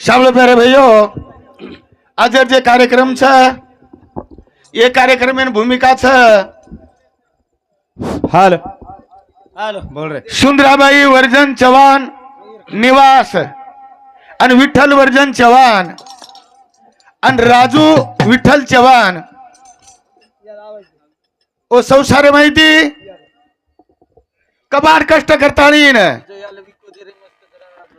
સાંભળો પ્યારે ભાઈઓ આજે જે કાર્યક્રમ છે એ કાર્યક્રમ એની ભૂમિકા છે હાલ હાલો બોલ રે સુંદરાબાઈ વર્જન ચૌહાણ નિવાસ અને વિઠ્ઠલ વર્જન ચૌહાણ અને રાજુ વિઠ્ઠલ ચૌહાણ ઓ સૌ સારે માહિતી કબાડ કષ્ટ કરતા ને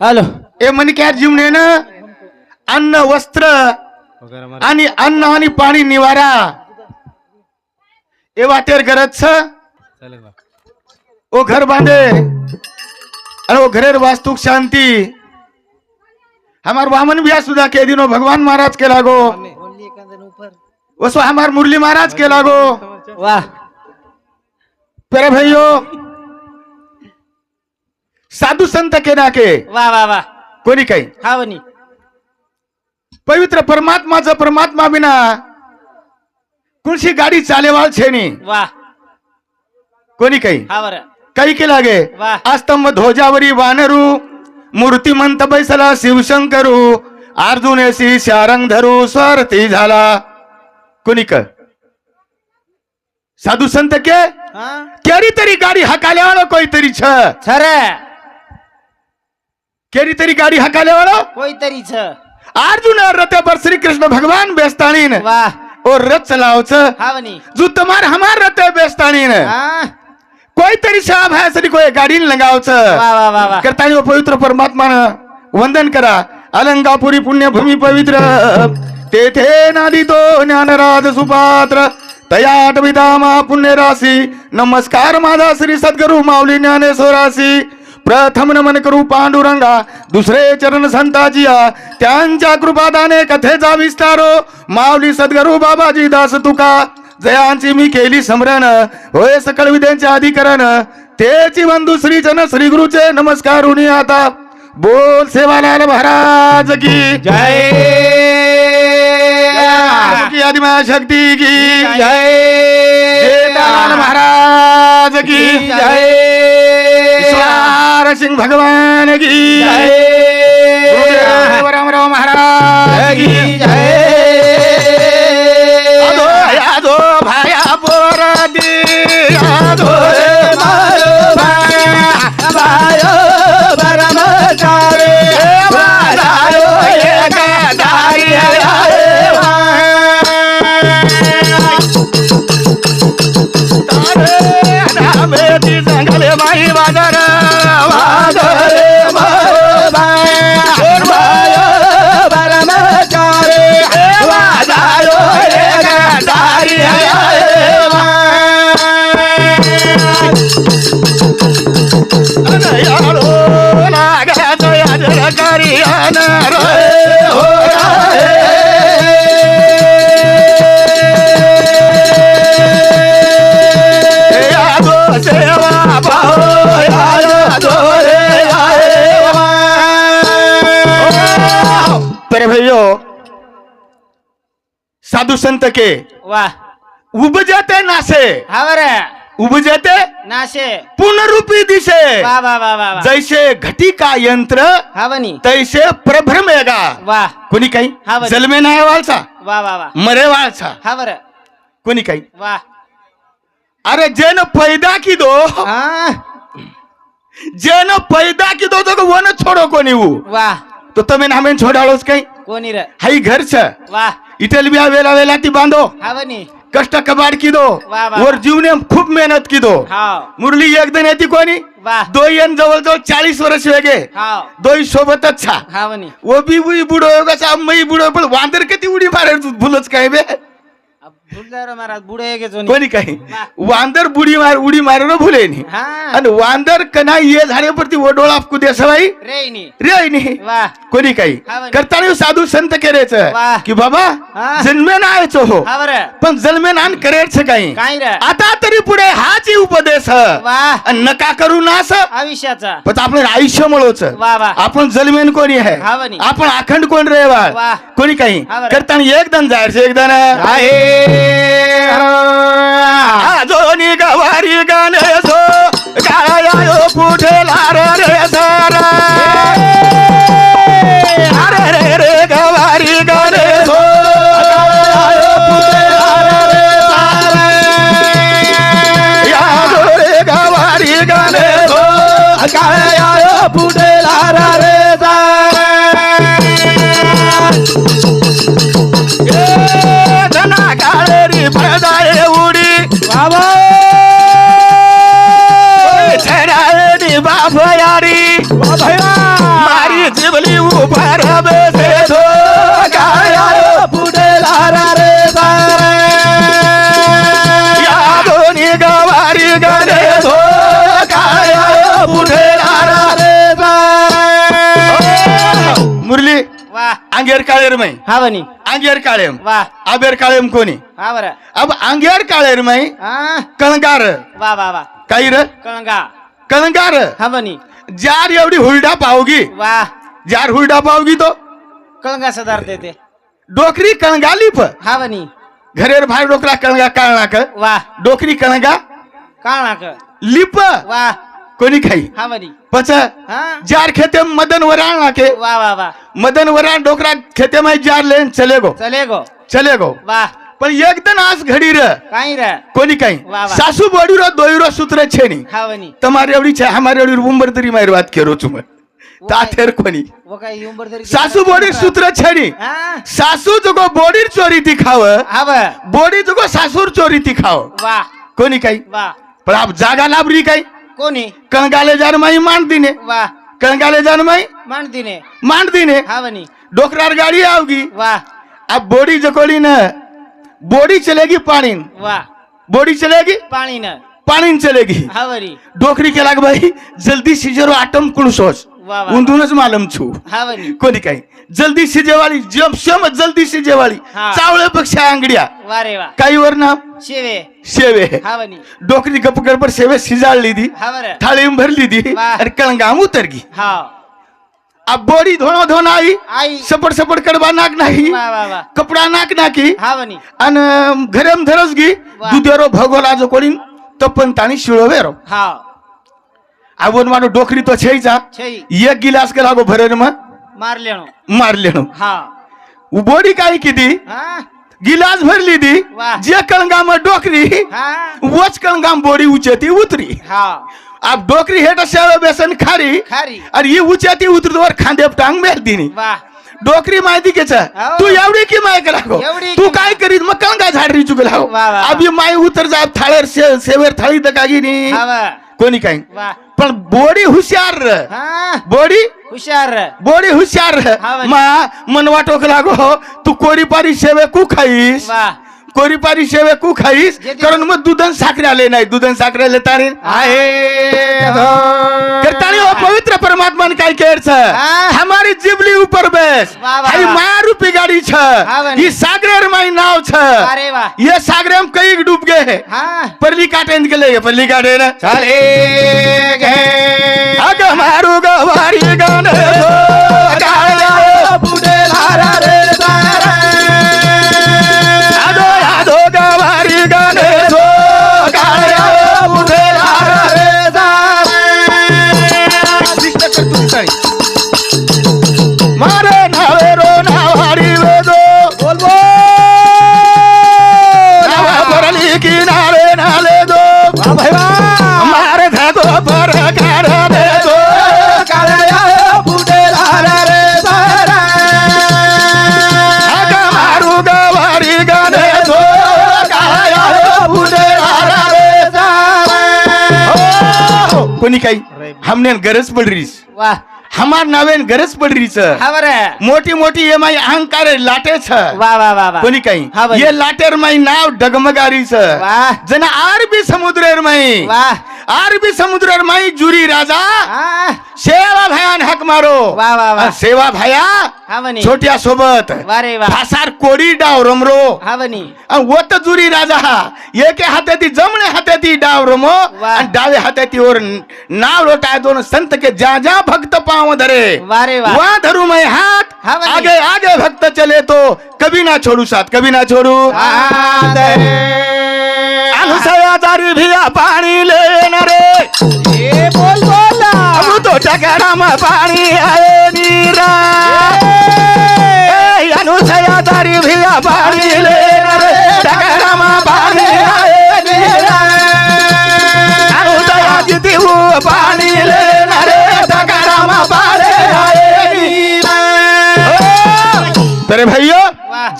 हॅलो. ए म्हणे काय जिमणे अन्न वस्त्र आणि अन्न आणि पाणी निवारा. ए वाटेर गरज छ ओ घर बांधे. अरे ओ घरेर वास्तुक शांति. हमार वामन भैया सुधा के दिनो भगवान महाराज के लागो. वसो हमार मुरली महाराज के लागो. वाह. पेरे भैयो साधू संत के नाके. वा वा वा. कोणी काही? हा वनी पवित्र परमात्माचं परमात्मा बिना कुळशी गाडी चालेवाल छेनी. वा. कोणी काही? हा वर काही के लागे? वा. ध्वजावरी वानरू मूर्तिमंत बैसला शिवशंकरू एसी शारंग धरू स्वार्थी झाला. कोणी कर साधू संत के? तरी गाडी हकाल्यावर कोई तरी छ. छरे केरी तरी गाड़ी हकाले वाला कोई तरी छ अर्जुन रथ पर श्री कृष्ण भगवान बेस्तानी ने वाह. और रथ चलाओ छ हावनी. जो तुम्हार हमार रथ बेस्तानी ने कोई तरी शाम है सरी कोई गाड़ी ने लगाओ छ वाह वाह वाह. वा। करता वो पवित्र परमात्मा ने वंदन करा. अलंगापुरी पुण्य भूमि पवित्र. तेथे नादी तो ज्ञानराज सुपात्र. तयाट विदामा पुण्य राशी नमस्कार माधा श्री सद्गुरु ज्ञानेश्वर राशि प्रथम नमन करू पांडुरंगा दुसरे चरण संताजिया त्यांच्या कृपादाने कथेचा विस्तारो माऊली सद्गुरू बाबाजी दास तुका. जयांची मी केली समरण होय सकळ विद्यांचे अधिकरण. तेची बंधू श्री जन श्री गुरुचे नमस्कार उनी आता. बोल सेवालाल महाराज की. जय. की आदिमा शक्ती की जय. दान महाराज की जय. सिंह भगवान की जय. रामराव महाराज की जय. भाया पुस्तके वा उपजते नाशे हा बरं नाशे पुनरूपी दिशे वा वा वा वा जैसे घटी का यंत्र हावनी तैसे प्रभ्रम येगा वा कोणी काही जलमे नाही वाळचा वा वा वा मरे वाळचा हावर कोणी काही वा अरे जेन पैदा की दो जेन पैदा की दो तो वन छोड़ो कोणी वा तो तमें हमें छोडालोस काही कोणी रे हाई घर छ वा इटेल बी वेला वेला ती बांधो. हावनी कष्ट कबाड की दो. वर जीवने खूप मेहनत की दो मुरली एकदम येते कोणी? दोन जवळ जवळ चाळीस वर्ष वेगे. दोई सोबतच छा. हावनी वो बी बुई बुडो कसा मई बुडो पण वांदर किती उडी मारे भूलच काय बे? महाराज गे जोनी कोणी काही वा. वांदर बुडी मार उडी मारण भुले नी हा आणि वांदर कना ये झाल्यावरती वो डोळा कुदे सवाई रेनी रे नी वाह कोणी काही हा. करताना साधू संत केरेच वा. की बाबा हा. जन्मे नायच हो पण जन्मे नान करेच काही काय रे आता तरी पुढे हाच उपदेश वाह आणि नका करू नास आयुष्याचा पण आपलं आयुष्य वा वा आपण जलमेन कोणी आहे. आपण अखंड कोण रे वा. कोणी काही. करताना एकदम जायचं एकदम आहे आजोनी गवारी गाणे सो काळायो पुढे जा मुरली वा. अंगेर काळेर हा बनी. अंगेर काळेम. वा. आबेर काळेम कोणी? हा बरं. अब अंगेर काळेर मै कळंगार. वा वा वा. काही र कळंगा कळंगार. हा बनी. जार एवढी हुलडा पावगी. वा. जार हुलडा पावगी तो. कळंगा सदार देते. डोकरी कळंगाली प हा बनी. घरेर बाहेर डोकरा कळंगा काळनाक वा. डोकरी कळंगा काळनाक लिप वा कोणी खाई हा बनी पच हा जार खेते मदन वराण नाके वा वा वा मदन वराण डोकरा खेते में जार लेन चले गो चले गो चले गो वा पण एकदम आज घडी र काही रे कोणी काही वा वा. सासू बोडी रो दोई रो सूत्र छेनी हा बनी તમારે એવડી છે અમારે એવડી ઉંમર તરી મારી વાત કરું છું મેં તાથેર કોની वो काही उंबर तरी સાસુ બોડી સૂત્ર છેની हा સાસુ જગો બોડી ચોરી થી ખાવ हा बर બોડી જગો સાસુર ચોરી થી ખાવ वा કોની કઈ वा पण आप जागा लाभरी काय कोणी? कणकाले जानमाई मांडतीने. वा. कणकाले जानमाई मांडतीने. मांडतीने. हा वनी डोकरार गाड़ी आवगी. वाह अब बोडी जकोली न बोडी चलेगी पाणी वाह बोडी चलेगी? पाणी न पाणी चलेगी. हाँ वरी डोकरी के लाग भाई जल्दी सीजरो आटम कुण सोच. उंधूनच मालम छू. कोणी काही. जल्दी शिजेवाळी जम जल्दी शिजेवाळी चावळे पक्षी अंगड्या. काही वर ना शिवे. शेवे. डोकरी गप गडबड शेवे शिजाळली दी हा बरं. थाळी भरली दी वाह. आणि कळंगाम उतरगी हा. अब बोरी धोनो धोन आई. आई. सपड सपड कडवा नाक नाही. कपडा नाक नाकी. हा बनी आणि घरम धरस गी वाह. दुधेरो भगोला जो कोणी तपन ताणी शिळोवेरो हा. आवण मानो डोकरी तो छेचा छे एक गिलास के लागो भरेन मग मारले मारले हा. बोडी काय किती? हा. गिलास भरली दी वाह। जे कणगाम डोकरी हाँ. वच कणगाम बोडी उचेती उतरी. आप अब डोकरी हेट शेळ बेसन खारी खारी. आणि ही उतर उतरतवर खांदेव टांग मेलती वाह. डोकरी माहिती केच हो. तू एवढी की माय करा गो. तू काय करीत? मग कण काय झाडरी चुकला हो. वा, वा, माय उतर जा थाळर सेवेर सेवर थाळी तर कागिनी हाँ, वाह. कोणी काय? पण बोडी हुशार. हा? बोडी? हुशार. बोडी हुशार. हा, वाह. मा मन वाटोक लागो. तू कोरी पारी सेवे कू खाईस? वा. कोरी पारी शेवे कू खाईस? जे ते- कारण मग दुधन साखरे आले नाही. दुधन साखरे आले तारी आहे पवित्र परमात्मा ने काय केर छ। हाँ। हमारी जिबली ऊपर बेस। वाह. माया रूपी गाड़ी छ। हाँ। ये सागरेर माई नाव छ। अरे ये सागरे हम कई डूब गए हैं। हा। परली काटे के ले परली काटे ना। चले अग मारू गवारी गाने तो गाया पुढे लारा रे। कोणी काही? हमने गरज पड रहीस वा. हमार नावेन गरज पड मोठी मोठी ये माई अहंकार लाटे छ वा वा वा कोणी काही. ये लाटेर माई नाव डगमगारीच वाह. जना आरबी समुद्रेर माई. आरबी समुद्रेर माई जुरी राजा. सेवा भयान हक मारो वा वा वा सेवा भया हा बनी छोट्या सोबत वा रे वा फासार कोडी डाव रमरो हा वत जुरी राजा हा एके हाताती जमणे हाताती डाव रमो. आणि डावे हाताती और नाव लोटाय दोन संत के जा जा भक्त पाव धरे वा रे वा वहाँ धरू मैं हाथ हाँ बनी। आगे आगे भक्त चले तो कभी ना छोड़ू साथ कभी ना छोड़ू भिया पाणी लेन रे ए बोल बोल अब तो टकरा में पाणी आए नीरा ए, अनुसयाचारी भिया पाणी लेन रे टकरा में पाणी आए नीरा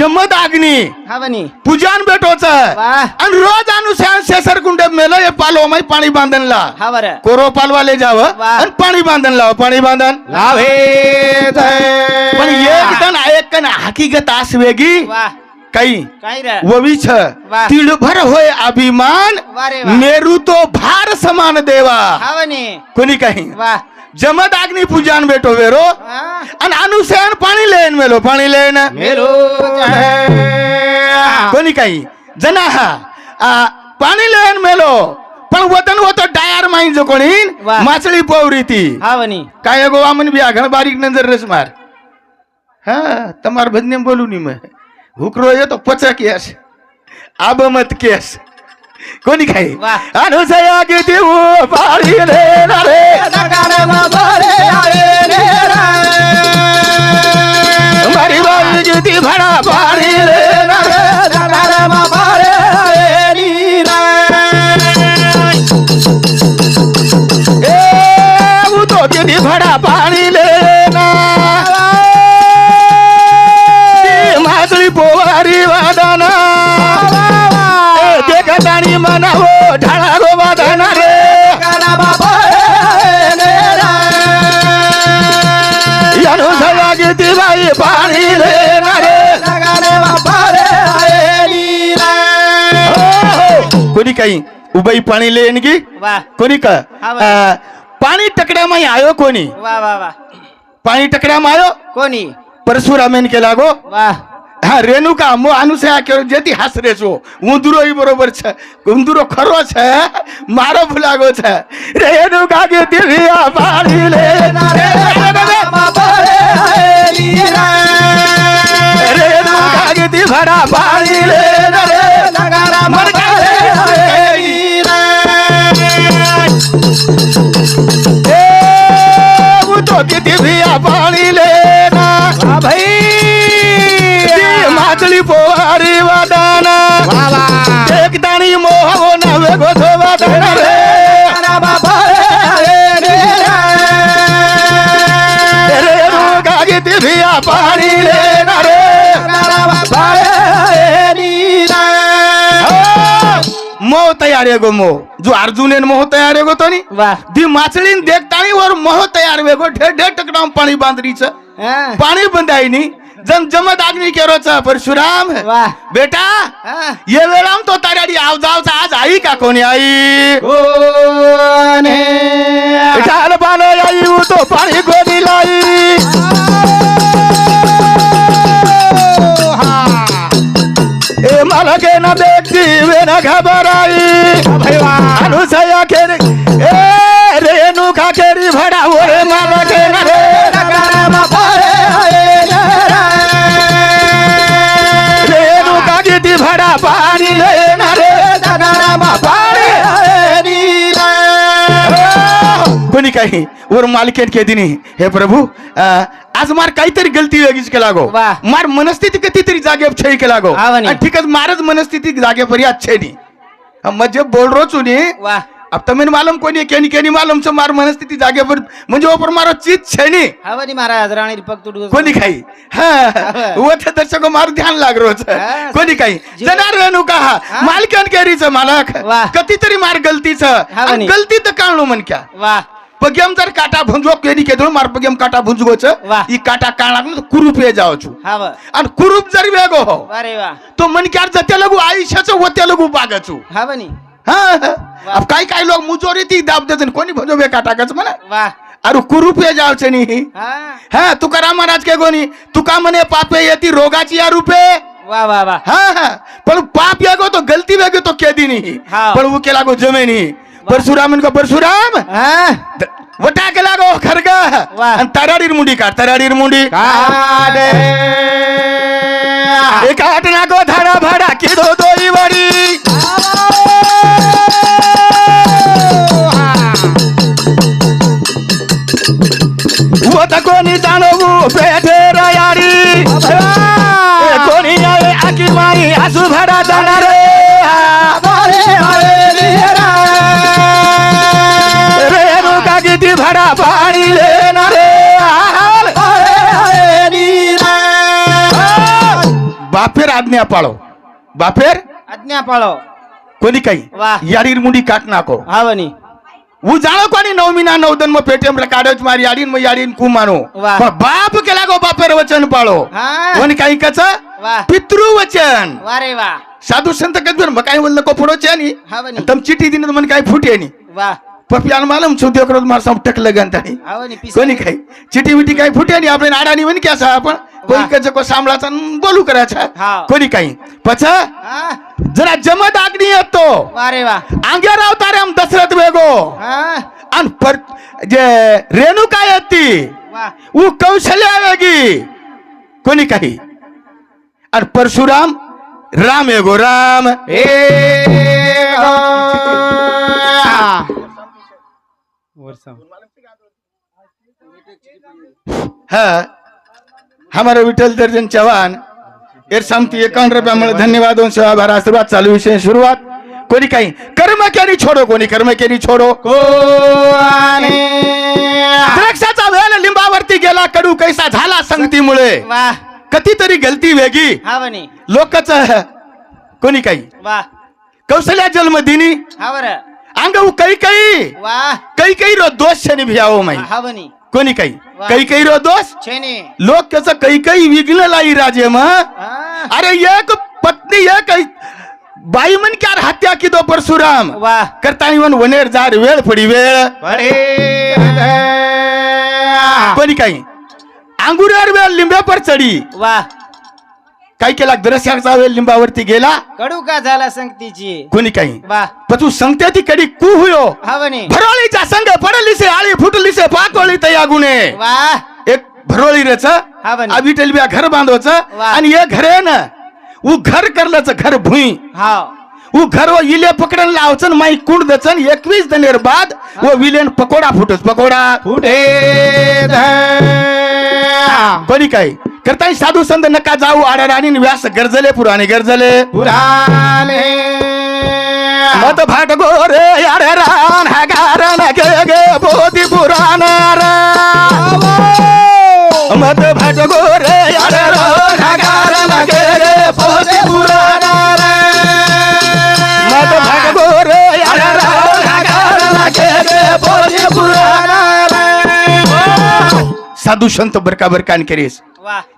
जमद अग्नी. हा बनी पूजान भेटोच वा. आणि रोज अनुसार शेसर कुंड मेलं हे पालो माही पाणी बांधणला हा बर. कोरो पालवाले जावं. आणि पाणी बांधण लाव पाणी बांधण लावे पण एक जण ऐक ना हकीकत आस वेगळी वा. काही. वविछ वा. तिळभर होय अभिमान. मेरू तो भार समान देवा. हा कोणी काही. वा. जमद अग्नि पूजान भेटो वेरो. हा. आणि अनुसयान पाणी लेन मेलो पाणी लेन मेलो कोणी काही? जना हा. पाणी लेन मेलो. पण वतन होतो डायर माईन जो कोणी. मासळी पोवरी ती. हा काय गोवा म्हण बी आघण बारीक नजर रस मार. हा तमार भजने बोलू नी मग. हुकरो येतो पचा केस आब मत केस. कोणी काही. अनुसया पाळी रे ना रे. मारी बाई किती भडा पाळी रे काही उबाई पाणी लेन की वा कोणी का हा बरं. आ, पाणी टकड्यामाई आयो कोणी वा वा वा पाणी टकड्यामा आयो कोणी परशुरामेन केला गो वा હા રેણુકા મો આનુસયા કર્યો જેથી હાસરે છો ઉંદરો ઈ બરોબર છે ઉંદરો ખરો છે મારો ભૂલાગો છે રેણુકા કે દિવ્યા પાડી લે રેણુકા કે દિભડા પાડી લે એ હું तो किती भिया पाणी भाई। मातळी पोवारी तयार गो मो. जो अर्जुन मोह तयार वेगो तो नी दी माछली देखता नहीं और मोह तयार वेगो ढेर ढेर टकराव पानी बांध पाणी पानी बंधाई नहीं जन जमत आग्नि केरो रोचा परशुराम बेटा ये वेला तो तारी आव जाव सा आज आई का कोनी आई? कोने बेटा हल पाने तो पाणी गोदी लाई. ए मला के ना देखती वे ना घबराई अनुसया खेरी. ए रेणू खा खेरी भडा ओरे मला के ना रे रेणू का किती भडा पाणी लेना रे. कोणी काही वर मालकेन के दिनी हे प्रभू अ, आज मार काहीतरी गलती वेगळीच केला गो वा. मार मनस्थिती कितीतरी जागे छई केला गो म्हणे. आणि ठीकच मारच मनस्थिती जागे परी आज छेनी म्हणजे बोल रो चुनी. वा. अब तमेन मालूम कोणी केनी केनी मालूम से मार मनस्थिती जागे पर म्हणजे ओपर मारो चीज छेनी. हा बनी महाराज राणी दीपक तुडू कोणी काही? हा. वो ते दर्शक मार ध्यान लाग रोज हा. कोणी काही? जीव- जनार रेणू का हा. मालकन केरीचं मालक. वा. कितीतरी मार गलतीचं. हा आणि म्हणे. गलती तर क्या. वा. पगेम जर काटा भुंजो केनी के मार पगेम काटा भुंजगोच वा. ई काटा काढला ना कुरूप ये जावचू हा वा आणि कुरूप जर वेगो हो वा रे वा तो मन क्या जत्या लगू आयुष्याचं होत्या लगू बागाचू हा बनी हा हा. अब काही काही लोक मुजोरी ती दाब देते कोणी भुंजो बे काटाकच म्हणा वा अरे कुरूप ये जावचे नी हा हा तुकाराम महाराज के गोनी तुका म्हणे पापे येती रोगाची या रूपे वा वा वा हा हा पण पाप यागो तो गलती वेगो तो केदी नहीं हा. पण वो केला गो जमे नहीं परशुराम को परशुराम? हा? द- वटा केला गो खरग तराडीर मुंडी काढ तराडीर मुंडी. ना गो धाडा भाडा की दो दोई वडी वत कोणी जाणवू पेठे रयाडी. कोणी आकी मारी आसू भाडा जाणार. रेणू झाडा पाडीले आज्ञा पाळो. बापेर आज्ञा पाळो. कोणी काही? यारीर मुंडी काट नाको. हा वनी उ जाणो कोणी? नवमीना नवदन मग पेटीएम ला काढो मारी आडीन मग आडीन कु मानू बाप केला लागो बापेर वचन पाळो. कोणी काही कच? पितृ वचन वारे वा. साधू संत कधी मग काय म्हणलं नको फुडोचे आणि तुम चिठी दिन मन काही फुटे आणि वा. पप्पी आणि मालूम छो देख मार सांग टकलं लगन ताई. कोणी काही? चिटी विटी काही फुटे आणि आपण आडानी म्हण असा आपण? कोणी कच को सांभाळाचा बोलू करायचा? कोणी काही? पच? जरा जमत आगनी येतो. अरे वा. आंग्या रावता रे दशरथ वेगो. आणि पर जे रेणू काय येती उ कौशल्या वेगी. कोणी काही? आणि परशुराम राम एगो राम. ए हा हमारे विठल दर्जन चव्हाण एर समती एकावन्न रुपयामुळे धन्यवाद सेवाभार आशीर्वाद चालू विषय सुरुवात. कोणी काही कर्म केली छोडो कोणी कर्म केली छोडो. द्राक्षाचा वेळ लिंबावरती गेला कडू कैसा झाला संगतीमुळे. कधीतरी गलती वेगी लोकच कोणी काही. कौशल्या जन्म दिनी अंग काही काही काही काही दोष शनी भियावो माही कोणी काही? काही काही रो दोष? लोक त्याच काही काही विगलेला राजे म. अरे एक पत्नी एक बाई मन क्या हत्या की तो परशुराम. करता इवन वनेर जार वेळ पडी वेळ. कोणी काही? आंगुरार वेळ लिंब्या पर चढी. वा. काय केला? दरश्याचा लिंबावरती गेला. कडू का झाला संगतीची? कोणी काही? तू संगते ती कडी कु हुयो हवनी भरोळीचा संग पडलीसे आळी फुटलीसे पाकवळी तया गुणे. एक भरोळी रेच हवनी आबी घर बांधवच आणि हे घर आहे ना उ घर करलच घर भुई. हा ऊ घर व इले पकडन लावचन माई कुंड दचन एकवीस दनेर बाद व विलेन पकोडा फुटस पकोडा. फुटे कोणी काय? करताय साधू संत नका जाऊ आणि व्यास गरजले पुराणे गरजले. पुराणे. मत भाट गोरे यारे रान हा गारण गे गे बोधी पुराण मत भाट गोरे यारे रान हा गारण साधू संत बरका बरकान करेस।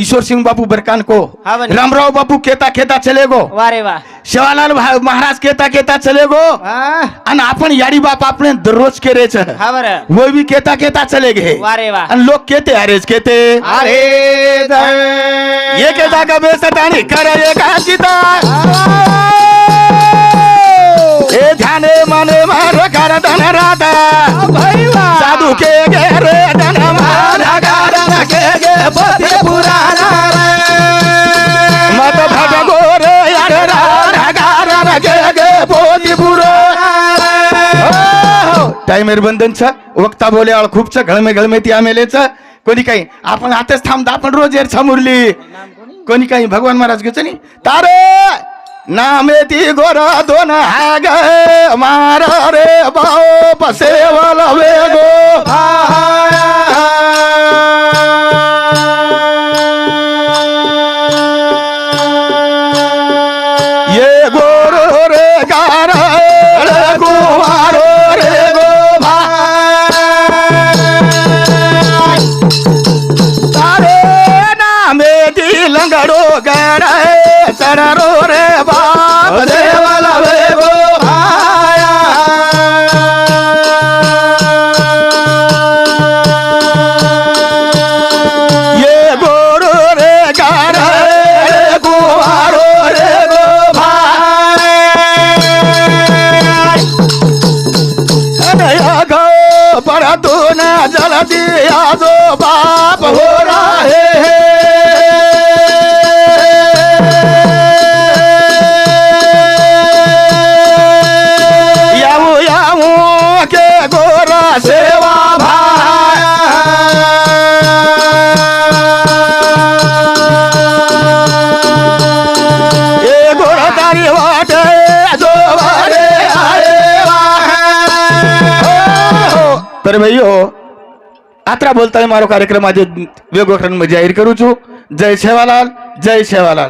ईश्वर सिंह बापू बरकान को। रामराव बापू केता केता चले गो। वाह रे वाह शिवालाल महाराज केता केता चले गो। आणि आपण याडी बाप आपण दररोज केरेच। हा बर। वो भी केता केता चले गे वाह रे वाह आणि लोक केते अरेच केते। अरे ये के जागा बेसत आणि कर एका चिता ए ध्याने माने मार काय बंधनच वक्ता बोले खूपच घळमे घळमे ती आमेलेच कोणी काही आपण आताच थांबता आपण रोज येर समोरली कोणी काही भगवान महाराज घेच नि तारे नामे ती गोर दोन हा गे मार रे पसे पसेवल वेगो परतून जलदी आजो बाप हो राहे याऊ तर ભાઈઓ આત્રા બોલતા મારો કાર્યક્રમ આજે વેગોખંડમાં જાહેર કરું છું જય સેવાલાલ જય સેવાલાલ